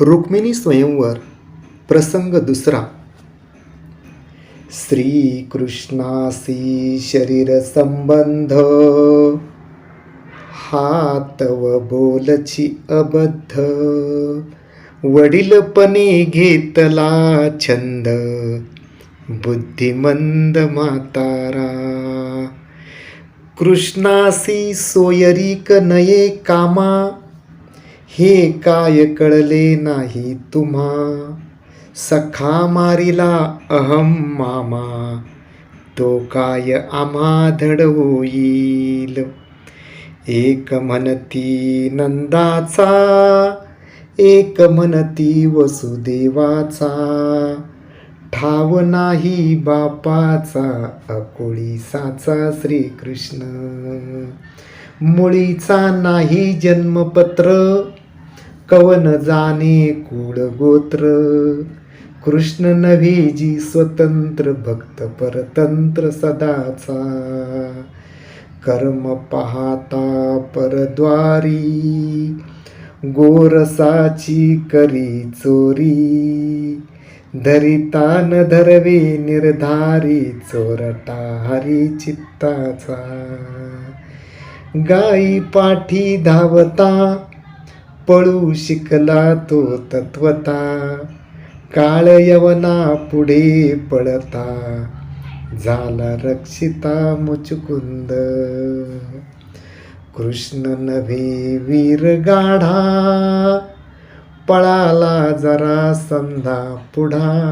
रुक्मिणी स्वयंवर प्रसंग दुसरा. श्रीकृष्णासी शरीर संबंध हातव बोलची अबद्ध. वडीलपणे घेतला छंद. बुद्धिमंद म्हातारा. कृष्णासी सोयरीक नये कामा. हे काय कळले नाही तुम्हा? सखा मारिला अहम मामा तो काय आम्हा धड होईल? एक म्हणती नंदाचा एक म्हणती वसुदेवाचा ठाव नाही बापाचा अकोळीसाचा श्रीकृष्ण. मुळीचा नाही जन्मपत्र कवन जाणे कुळ गोत्र? कृष्ण नव्हे स्वतंत्र भक्त परतंत्र सदाचा. कर्म पाहता परद्वारी गोरसाची करी चोरी. धरिता न धरवे निर्धारी चोरटा हरी चित्ताचा. गाई पाठी धावता पळू शिकला तो तत्वता. काळ यवना पुढे पळता. झाला रक्षिता मुचकुंद. कृष्ण नभे वीर गाढा. पळाला जरा समधा पुढा.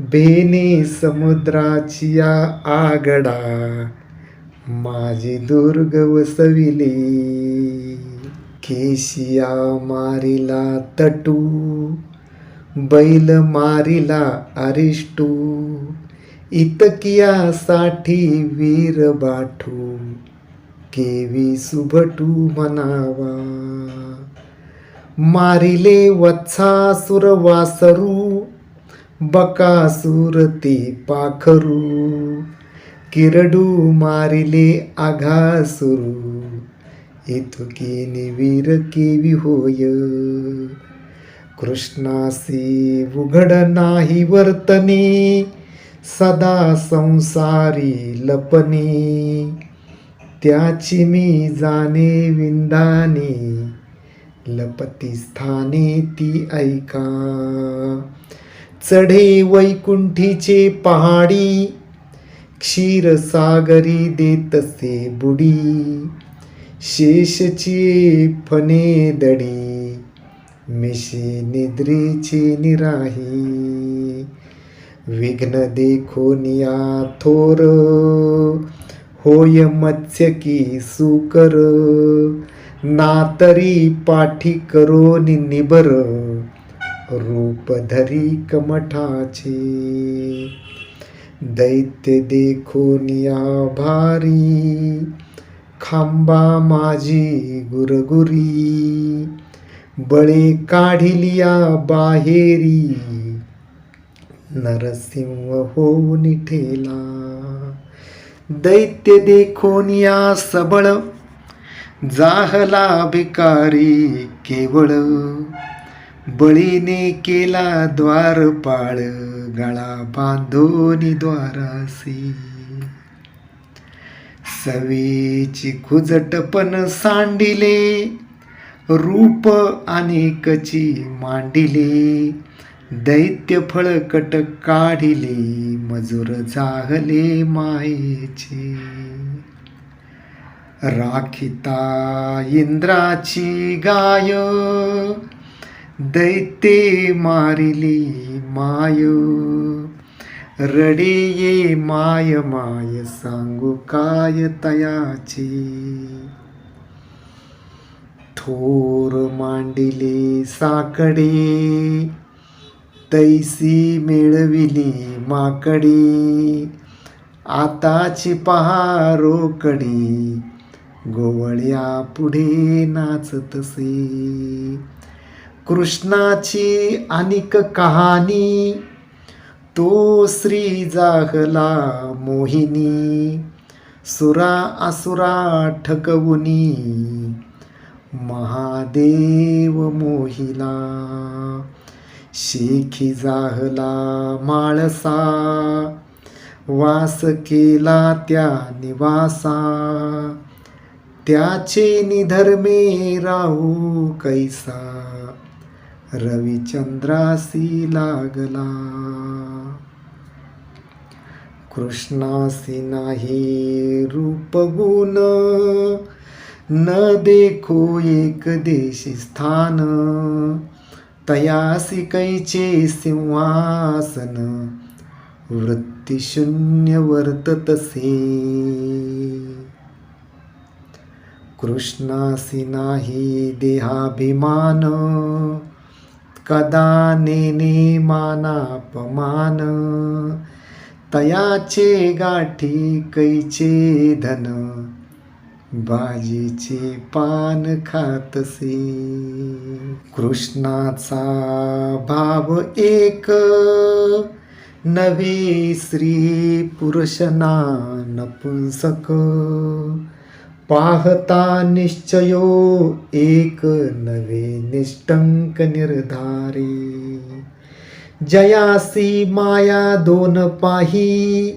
बेने समुद्राचिया आगडा. माझी दुर्ग केसिया केशिया मारिला तटू बैल मारिला अरिष्टू इतकियासाठी वीर बाठू केवी सुभटू म्हणावा. मारिले वत्सासुर वासरू बकासूर ते पाखरू किरडू मारिले आघासुरू इतकी वीर केवी होय। कृष्णासी उघड नाही वर्तने सदा संसारी लपने। त्याची मी जाणे विंदाने लपती स्थाने ती ऐका। चढे वैकुंठीचे पहाडी क्षीरसागरी देतसे बुडी। शेषची फने दडी मिशी निद्रेची निराही. विघ्न देखोनिया थोर होय मत्स्य की सुकर. नातरी पाठी करो निबर रूप धरी कमठाचे. दैत्य देखोनिया भारी खांबा माझी गुरगुरी. बळे काढिलिया बाहेरी. नरसिंह होऊन ठेला. दैत्य देखोनिया सबळ. जाहला भिकारी केवळ. बळीने केला द्वारपाळ. गळा बांधोनी द्वारासी. सवेची खुजटपण सांडिले रूप अनेकची मांडिले दैत्य फळकट काढिले मजूर जाहले मायेचे. राखिता इंद्राची गाय दैत्ये मारिली माय. रडे ये माय माय सांगू काय तयाची थोर मांडिले साकडे तैसी मिळविली माकडी आताची पहा रोकडी गोवळ्या पुढे नाचतसे कृष्णाची अनिक कहाणी तो श्री जाहला मोहिनी सुरा असुरा ठकवुनी महादेव मोहिला शेखी जाहला माळसा वास केला त्या निवासा त्याचे निधर्मे राहू कैसा रविचंद्रासी लागला. कृष्णासी नाही रूपगुण. न देखो एक देशी स्थान. तयासी कैचे सिंहासन. वृत्तीशून्य वर्ततसे कृष्णासी नाही देहाभिमान. कदा नेने मानापमान. तयाचे गाठी कैचे धन बाजीचे पान खातसे. कृष्णाचा भाव एक नवे स्त्री पुरुषना नपुंसक पाहता निश्चयो एक नवे निष्टंक निर्धारी. जयासी माया दोन पाही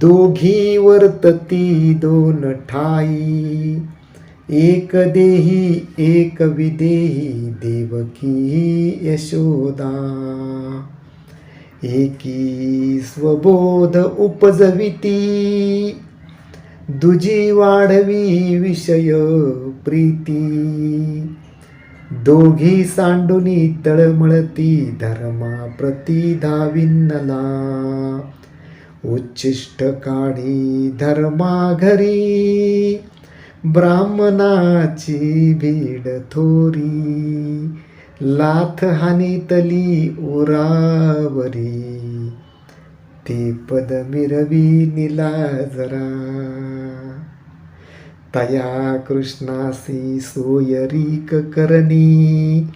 दोघी वर्तती दोन ठाई. एक देही एक विदेही देवकी यशोदा. एकी स्वबोध उपजविती दुजी वाढवी विषय प्रीती. दोघी सांडुनी तळमळती धर्मा प्रती धाविन्नला उच्चिष्ट काढी धर्मा घरी ब्राह्मणाची भीड थोरी लाथ हानीतली उरावरी. ते पद मिरवी निला जरा. तया कृष्णासी सोयरीक करणी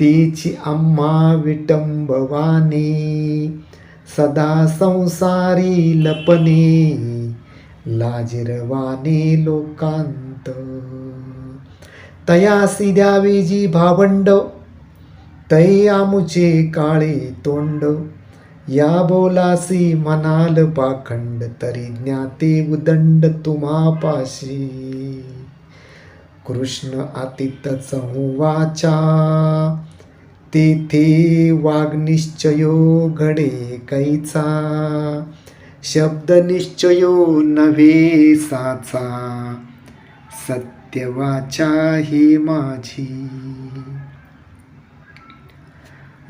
तिची आम्हा विटंबवाने सदा संसारी लपणे लाजिरवाने लोकांत. तयासी द्यावी जी भावंड तै आमुचे काळे तोंड. या बोलासी म्हणाल पाखंड तरी ज्ञाते उदंड तुम्हापाशी कृष्ण आतित संवाचा तेथे वाग्निश्चयो घडे कैचा शब्द निश्चयो नव्हे साचा सत्यवाचा ही माझी.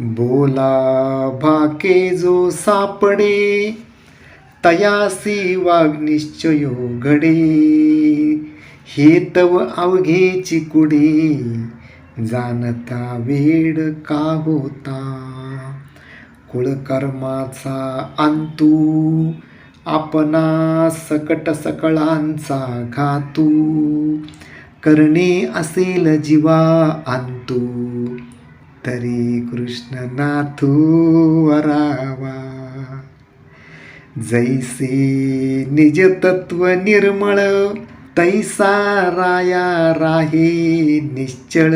बोला भाके जो सापडे तयासी वाग्निश्चयो घडे. हे तव अवघे कुडे जाणता वेड का होता? कुळकर्माचा अंतू आपणा सकट सकळांचा घातू. करणे असेल जीवा अंतू. तरी कृष्ण नाथू वरावा. जैसे निज तत्व निर्मळ तैसा राया राहे निश्चळ.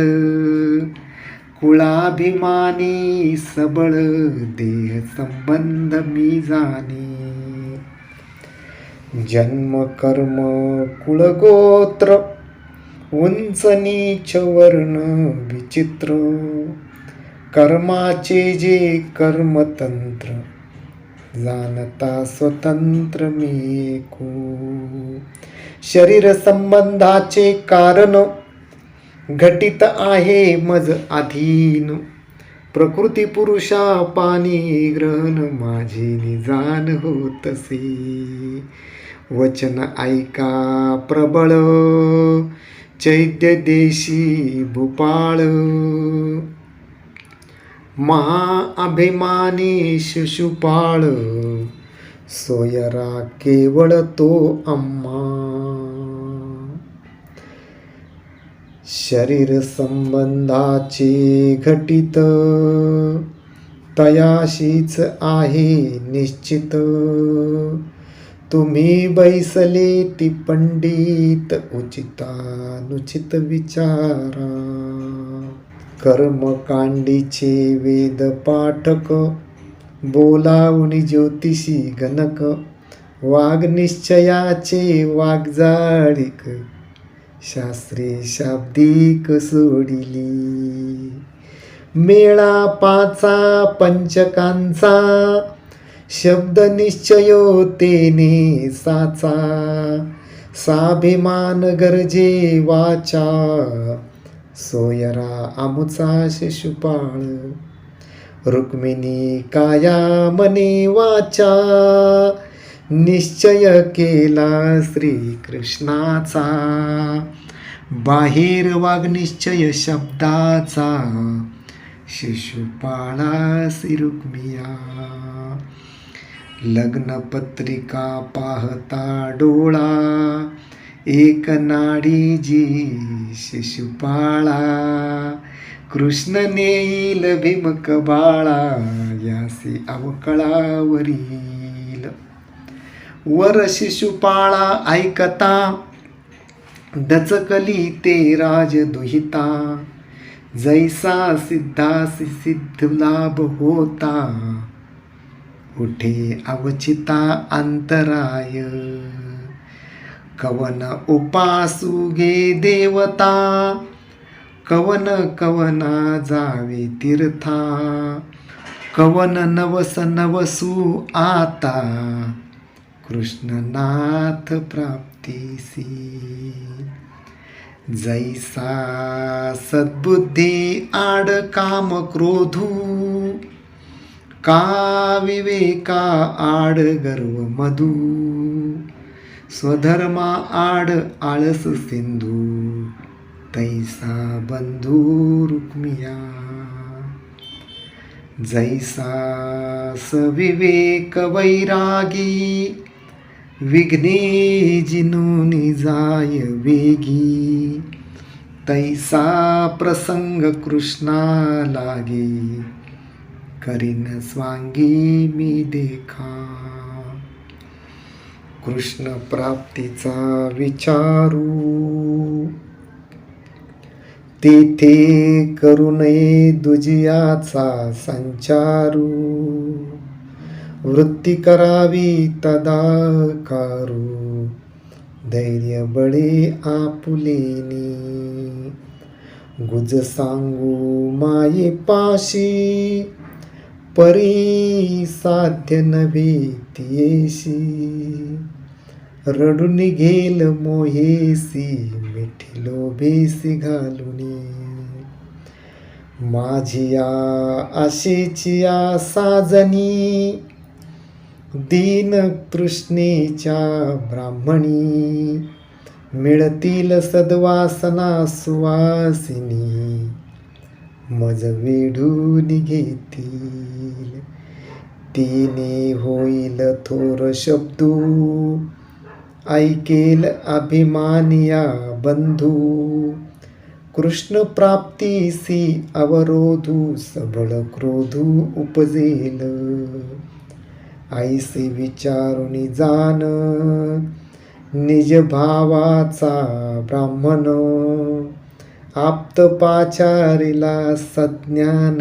कुळाभिमानी सबळ देह संबंध मी जाणे. जन्म कर्म कुळगोत्र उंच नीच वर्ण विचित्र. कर्माचे जे कर्मतंत्र जाणता स्वतंत्र मी शरीर संबंधाचे कारण घटित आहे मज अधीन. प्रकृती पुरुषा पाणी ग्रहण माझे निजान होतसे. वचन ऐका प्रबळ चैत्य देशी भूपाळ. महाअभिमानी शिशुपाळ सोयरा केवळ तो अम्मा. शरीर संबंधाचे घटित तयाशीच आहे निश्चित. तुम्ही बैसले ती पंडित उचितानुचित विचारा. कर्मकांडीचे वेद पाठक बोलावणी ज्योतिषी गणक वाग्निश्चयाचे निश्चयाचे शास्त्री शास्त्रे शाब्दिक सोडिली. मेळा पाचा पंचकांचा शब्द निश्चयो तेने साचा साभिमान गरजे वाचा. सोयरा आमुचा शिशुपाळ. रुक्मिणी काया मने वाचा निश्चय केला श्रीकृष्णाचा. बाहेर वाघ निश्चय शब्दाचा श्री रुक्मिया. लग्नपत्रिका पाहता डोळा एक नाडी जी शिशुपाळा कृष्ण नेईल भीमक बाळा यासी अवकळावरील. वर शिशुपाळा ऐकता डचकली ते राज दुहिता जैसा सिद्धासी सिद्ध लाभ होता. उठे अवचिता अंतराय. कवन उपासू गे देवता कवन कवना जावे तीर्था कवन नवस नवसू आता कृष्णनाथ प्राप्तीसी. जैसा सद्बुद्धी आड काम क्रोधू का विवेका आड गर्व मधू स्वधर्मा आड आळस सिंधू तैसा बंधू रुक्मिया जैसा सविवेक वैरागी विघ्ने जिनुनी जाय वेगी. तैसा प्रसंग कृष्णा लागे करीन स्वांगी मी देखा. कृष्ण प्राप्तीचा विचारू. तेथे करू नये दुजियाचा संचारू. वृत्ती करावी तदा कारू. धैर्य बळे आपुलेनी. गुज सांगू माये पाशी परी साध्य नव्हे तियेशी. रडून घेल मोहेसी मिठी लोभेसी घालून. माझिया आशेचिया साजनी दीन तृष्णेच्या ब्राह्मणी. मिळतील सद्वासना सुवासिनी. मज वेढून घेतील. तिने होईल थोर शब्दू. ऐकेल अभिमानिया बंधू. कृष्ण प्राप्तीसी अवरोधू. सबळ क्रोधू उपजेल. ऐसे विचारुनी जाण निज भावाचा ब्राह्मण. आप्तपाचारिला सज्ञान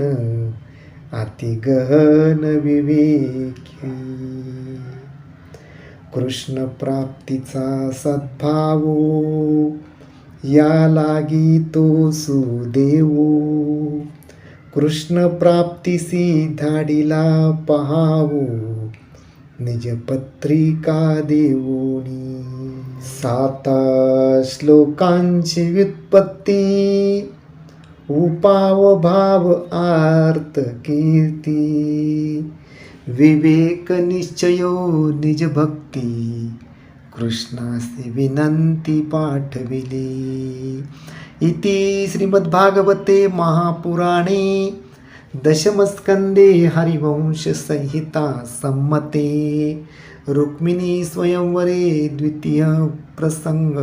अति गहन विवेकी. कृष्ण प्राप्तीचा सद्भावो या लागी तो सुदेवो. कृष्ण प्राप्तीसी धाडीला पहावो निज पत्रिका सात श्लोकांची व्युत्पत्ती. उपाव भाव आर्त कीर्ती. विवेक निश्चयो निज भक्ती. कृष्णासी विनंती पाठविली. इति श्रीमद्भागवते महापुराणे दशमस्कंदे हरिवंशसंहिता संमते. रुक्मिणी स्वयंवरे द्वितीय प्रसंग.